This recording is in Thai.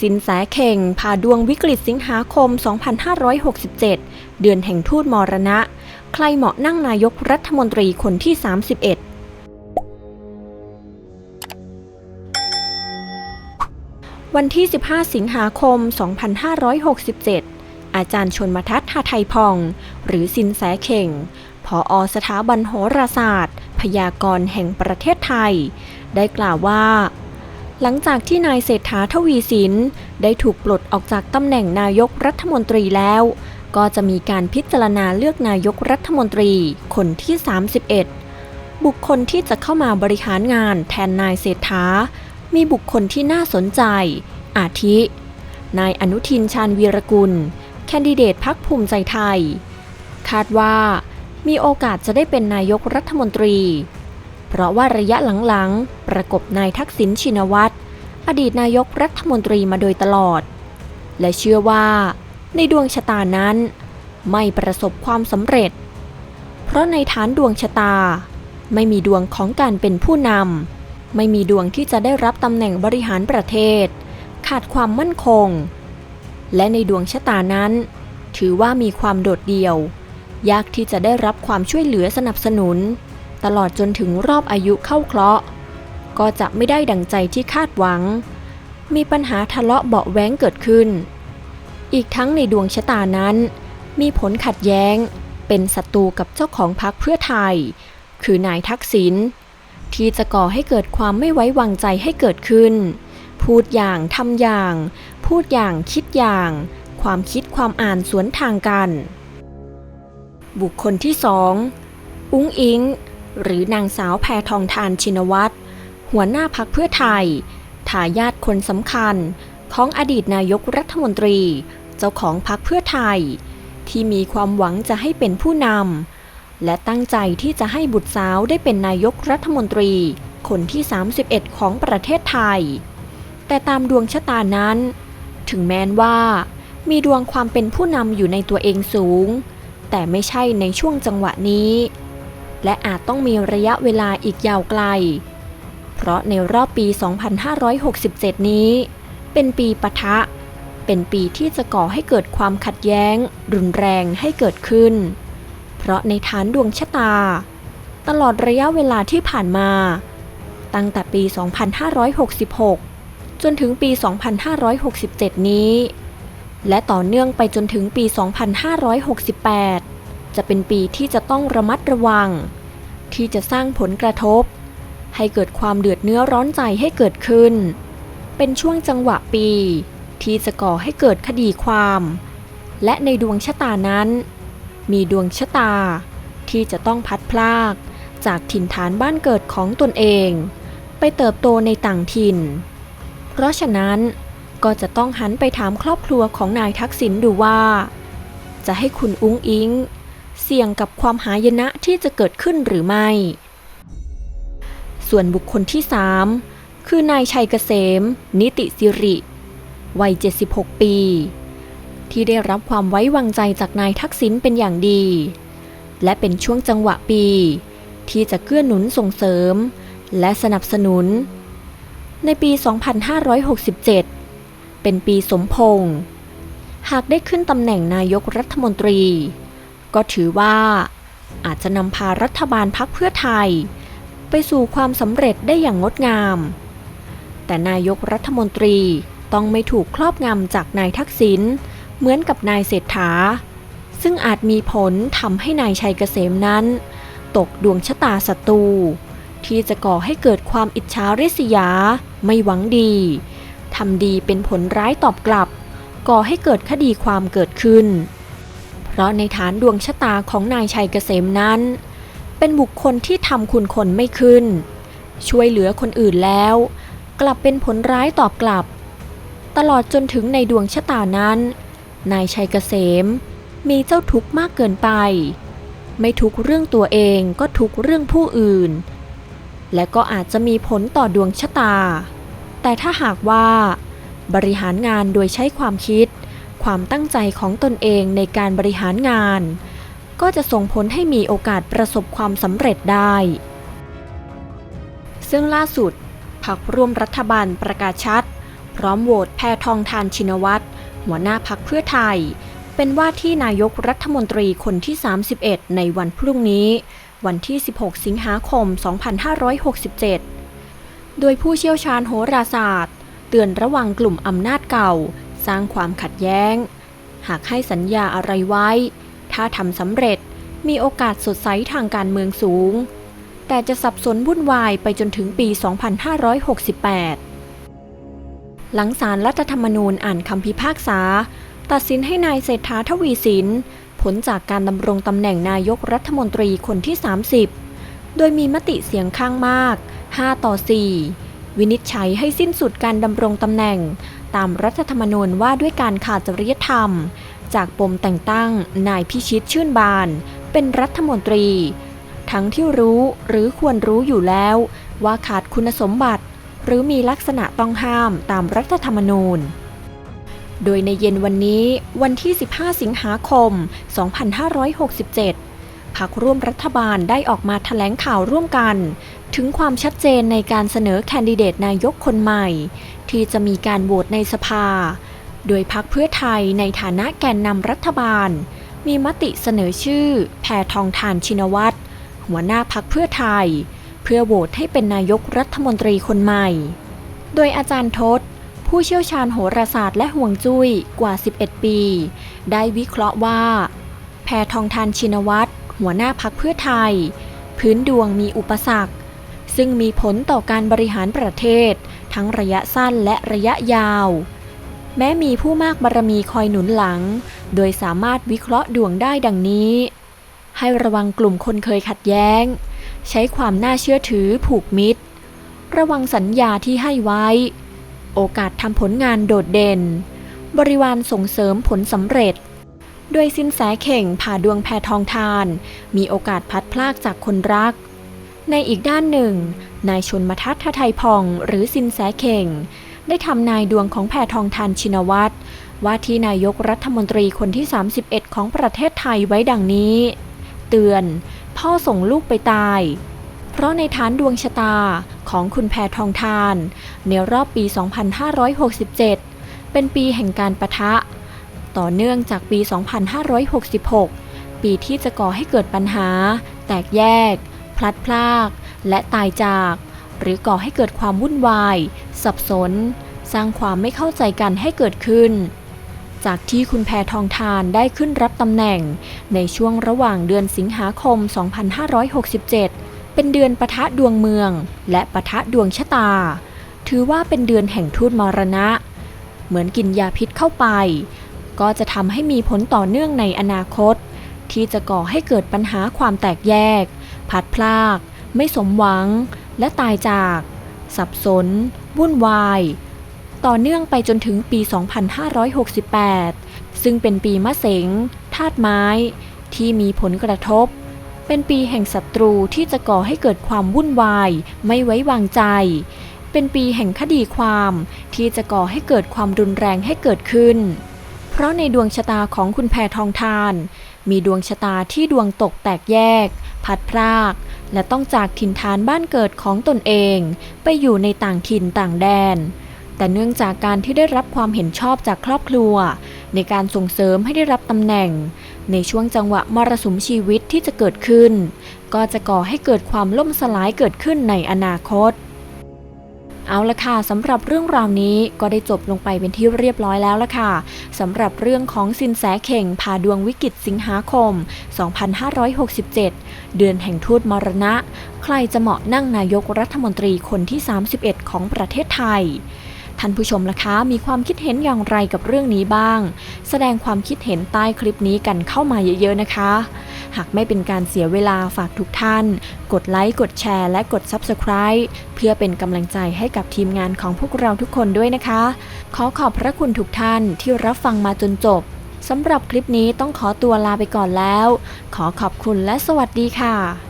สินแสเข่งผ่าดวงวิกฤตสิงหาคม 2567 เดือนแห่งทูตมรณะ ใครเหมาะนั่งนายกรัฐมนตรีคนที่ 31วันที่ 15 สิงหาคม 2567 อาจารย์ชนมทัศน์หาไทยพอง หรือสินแสเข่ง ผออสถาบันโหราศาสตร์ พยากรณ์แห่งประเทศไทย ได้กล่าวว่า หลังจากที่นายเศรษฐาทวีสิน ได้ถูกปลดออกจากตำแหน่งนายกรัฐมนตรีแล้ว ก็จะมีการพิจารณาเลือกนายกรัฐมนตรีคนที่ 31 บุคคลที่จะเข้ามาบริหารงานแทนนายเศรษฐา มีบุคคลที่น่าสนใจ อาทิ นายอนุทินชาญวีรกุล แคนดิเดตพักภูมิใจไทย คาดว่ามีโอกาสจะได้เป็นนายกรัฐมนตรี เพราะว่าระยะหลังๆ ประกบนายทักษิณชินวัตร อดีตนายกรัฐมนตรีมาโดยตลอด และเชื่อว่า ในดวงชะตานั้น ไม่ประสบความสำเร็จ เพราะในฐานดวงชะตา ไม่มีดวงของการเป็นผู้นำไม่มีดวงที่จะได้รับตำแหน่งบริหารประเทศ ขาดความมั่นคง และในดวงชะตานั้น ถือว่ามีความโดดเดี่ยว ยากที่จะได้รับความช่วยเหลือสนับสนุน ตลอดจนถึงรอบอายุเข้าเคราะห์ ก็จะไม่ได้ดังใจที่คาดหวัง มีปัญหาทะเลาะเบาแว้งเกิดขึ้น อีกทั้งในดวงชะตานั้น มีผลขัดแย้ง เป็นศัตรูกับเจ้าของพรรคเพื่อไทย คือนายทักษิณที่จะก่อให้เกิดความไม่ไว้วางใจให้เกิดขึ้น พูดอย่างทำอย่าง พูดอย่างคิดอย่าง ความคิดความอ่านสวนทางกัน บุคคลที่สอง อุ้งอิง หรือนางสาวแพทองทานชินวัตรหัวหน้าพักเพื่อไทย ทายาทคนสำคัญของอดีตนายกรัฐมนตรี เจ้าของพักเพื่อไทย ที่มีความหวังจะให้เป็นผู้นำและตั้งใจที่จะให้บุตรสาวได้เป็นนายกรัฐมนตรี คนที่ 31 ของประเทศไทย แต่ตามดวงชะตานั้น ถึงแม้นว่า มีดวงความเป็นผู้นำอยู่ในตัวเองสูง แต่ไม่ใช่ในช่วงจังหวะนี้ และอาจต้องมีระยะเวลาอีกยาวไกล เพราะในรอบปี 2567 นี้ เป็นปีปะทะ เป็นปีที่จะก่อให้เกิดความขัดแย้ง รุนแรงให้เกิดขึ้น เพราะในฐานดวงชะตา ตลอดระยะเวลาที่ผ่านมา ตั้งแต่ปี 2566 จนถึงปี 2567 นี้ และต่อเนื่องไปจนถึงปี 2568 จะเป็นปีที่จะต้องระมัดระวัง ที่จะสร้างผลกระทบ ให้เกิดความเดือดเนื้อร้อนใจให้เกิดขึ้น เป็นช่วงจังหวะปี ที่จะก่อให้เกิดคดีความ และในดวงชะตานั้น มีดวงชะตา ที่จะต้องพัดพลากจากถิ่นฐานบ้านเกิดของตนเอง ไปเติบโตในต่างถิ่น เพราะฉะนั้นก็จะต้องหันไปถามครอบครัวของนายทักษิณดูว่า จะให้คุณอุ้งอิง เสี่ยงกับความหายนะที่จะเกิดขึ้นหรือไม่ ส่วนบุคคลที่ 3 คือนายชัยเกษม นิติสิริ วัย 76 ปี ที่ได้รับความไว้วางใจจากนายทักษิณเป็นอย่างดี และเป็นช่วงจังหวะปี ที่จะเกื้อหนุนส่งเสริม และสนับสนุน ในปี 2567 เป็นปีสมพงษ์หากได้ขึ้นตำแหน่งนายกรัฐมนตรี ก็ถือว่าอาจจะนำพารัฐบาลพักเพื่อไทย ไปสู่ความสำเร็จได้อย่างงดงาม แต่นายกรัฐมนตรีต้องไม่ถูกครอบงำจากนายทักษิณเหมือนกับนายเศรษฐา ซึ่งอาจมีผลทำให้นายชัยเกษมนั้น ตกดวงชะตาศัตรูที่จะก่อให้เกิดความอิจฉาริษยา ไม่หวังดีทำดีเป็นผลร้ายตอบกลับ ก่อให้เกิดคดีความเกิดขึ้น ราะในฐานดวงชะตาของนายชัยเกษมนั้น เป็นบุคคลที่ทำคุณคนไม่ขึ้น ช่วยเหลือคนอื่นแล้ว กลับเป็นผลร้ายตอบกลับ ตลอดจนถึงในดวงชะตานั้น นายชัยเกษมมีเจ้าทุกข์มากเกินไป ไม่ทุกเรื่องตัวเองก็ทุกเรื่องผู้อื่น และก็อาจจะมีผลต่อดวงชะตา แต่ถ้าหากว่า บริหารงานโดยใช้ความคิด ความตั้งใจของตนเองในการบริหารงาน ก็จะส่งผลให้มีโอกาสประสบความสำเร็จได้ ซึ่งล่าสุดพรรคร่วมรัฐบาลประกาศชัด พร้อมโหวตแพทองทานชินวัตรหัวหน้าพักเพื่อไทย เป็นว่าที่นายกรัฐมนตรีคนที่ 31 ในวันพรุ่งนี้ วันที่ 16 สิงหาคม 2567 โดยผู้เชี่ยวชาญโหราศาสตร์ เตือนระวังกลุ่มอำนาจเก่า สร้างความขัดแย้ง หากให้สัญญาอะไรไว้ ถ้าทำสำเร็จมีโอกาสสดใสทางการเมืองสูง แต่จะสับสนวุ่นวายไปจนถึงปี 2568 หลังศาลรัฐธรรมนูญอ่านคำพิพากษา ตัดสินให้นายเศรษฐาทวีสินผลจากการดำรงตำแหน่งนายกรัฐมนตรีคนที่ 30 โดยมีมติเสียงข้างมาก 5 ต่อ 4 วินิจฉัยให้สิ้นสุดการดำรงตำแหน่ง ตามรัฐธรรมนูญว่าด้วยการขาดจริยธรรม จากปมแต่งตั้งนายพิชิตชื่นบาน เป็นรัฐมนตรี ทั้งที่รู้หรือควรรู้อยู่แล้ว ว่าขาดคุณสมบัติ หรือมีลักษณะต้องห้ามตามรัฐธรรมนูญ โดยในเย็นวันนี้วันที่ 15 สิงหาคม 2567 พักร่วมรัฐบาลได้ออกมาแถลงข่าวร่วมกัน ถึงความชัดเจนในการเสนอแคนดิเดตนายกคนใหม่ ที่จะมีการโหวตในสภา โดยพักเพื่อไทยในฐานะแกนนำรัฐบาล มีมติเสนอชื่อ แพทองทานชินวัตรหัวหน้าพักเพื่อไทย เพื่อโหวตให้เป็นนายกรัฐมนตรีคนใหม่ โดยอาจารย์ทศผู้เชี่ยวชาญโหราศาสตร์และห่วงจุ้ยกว่า 11 ปี ได้วิเคราะห์ว่า แพทองทานชินวัตร หัวหน้าพักเพื่อไทย พื้นดวงมีอุปสรรค ซึ่งมีผลต่อการบริหารประเทศ ทั้งระยะสั้นและระยะยาว แม้มีผู้มากบารมีคอยหนุนหลัง โดยสามารถวิเคราะห์ดวงได้ดังนี้ ให้ระวังกลุ่มคนเคยขัดแย้ง ใช้ความน่าเชื่อถือผูกมิตร ระวังสัญญาที่ให้ไว้ โอกาสทำผลงานโดดเด่น บริวารส่งเสริมผลสำเร็จ โดยสินแสเข่งผ่าดวงแพทองทาน มีโอกาสพัดพลากจากคนรัก ในอีกด้านหนึ่ง นายชนมทัศน์ทไทยพองหรือสินแสเข่ง ได้ทำนายดวงของแพทองทานชินวัตรว่าที่นายกรัฐมนตรีคนที่ 31 ของประเทศไทยไว้ดังนี้ เตือน พ่อส่งลูกไปตาย เพราะในฐานดวงชะตาของคุณแพทองทาน ในรอบปี 2567 เป็นปีแห่งการประทะ ต่อเนื่องจากปี 2566 ปีที่จะก่อให้เกิดปัญหา แตกแยก พลัดพราก และตายจาก หรือก่อให้เกิดความวุ่นวาย สับสน สร้างความไม่เข้าใจกันให้เกิดขึ้น จากที่คุณแพทองทานได้ขึ้นรับตำแหน่ง ในช่วงระหว่างเดือนสิงหาคม 2567 เป็นเดือนปะทะดวงเมือง และปะทะดวงชะตา ถือว่าเป็นเดือนแห่งทูตมรณะ เหมือนกินยาพิษเข้าไป ก็จะทำให้มีผลต่อเนื่องในอนาคต ที่จะก่อให้เกิดปัญหาความแตกแยกพัดพลาก ไม่สมหวัง และตายจาก สับสน วุ่นวาย ต่อเนื่องไปจนถึงปี 2568 ซึ่งเป็นปีมะเสงธาตุไม้ ที่มีผลกระทบ เป็นปีแห่งศัตรูที่จะก่อให้เกิดความวุ่นวาย ไม่ไว้วางใจเป็นปีแห่งคดีความที่จะก่อให้เกิดความรุนแรงให้เกิดขึ้น เพราะในดวงชะตาของคุณแพทองทาน มีดวงชะตาที่ดวงตกแตกแยก พัดพราก และต้องจากถิ่นฐานบ้านเกิดของตนเอง ไปอยู่ในต่างถิ่นต่างแดน แต่เนื่องจากการที่ได้รับความเห็นชอบจากครอบครัว ในการส่งเสริมให้ได้รับตำแหน่ง ในช่วงจังหวะมรสุมชีวิตที่จะเกิดขึ้น ก็จะก่อให้เกิดความล่มสลายเกิดขึ้นในอนาคต เอาละค่ะสำหรับเรื่องราวนี้ก็ได้จบลงไปเป็นที่เรียบร้อยแล้วละค่ะสำหรับเรื่องของสินแสเข่งพาดวงวิกฤตสิงหาคม 2567 เดือนแห่งทูตมรณะ ใครจะเหมาะนั่งนายกรัฐมนตรีคนที่ 31 ของประเทศไทย ท่านผู้ชมล่ะคะ มีความคิดเห็นอย่างไรกับเรื่องนี้บ้าง แสดงความคิดเห็นใต้คลิปนี้กันเข้ามาเยอะๆนะคะ หากไม่เป็นการเสียเวลาฝากทุกท่าน กดไลค์กดแชร์และกด Subscribe เพื่อเป็นกำลังใจให้กับทีมงานของพวกเราทุกคนด้วยนะคะ ขอขอบพระคุณทุกท่านที่รับฟังมาจนจบสำหรับคลิปนี้ต้องขอตัวลาไปก่อนแล้ว ขอขอบคุณและสวัสดีค่ะ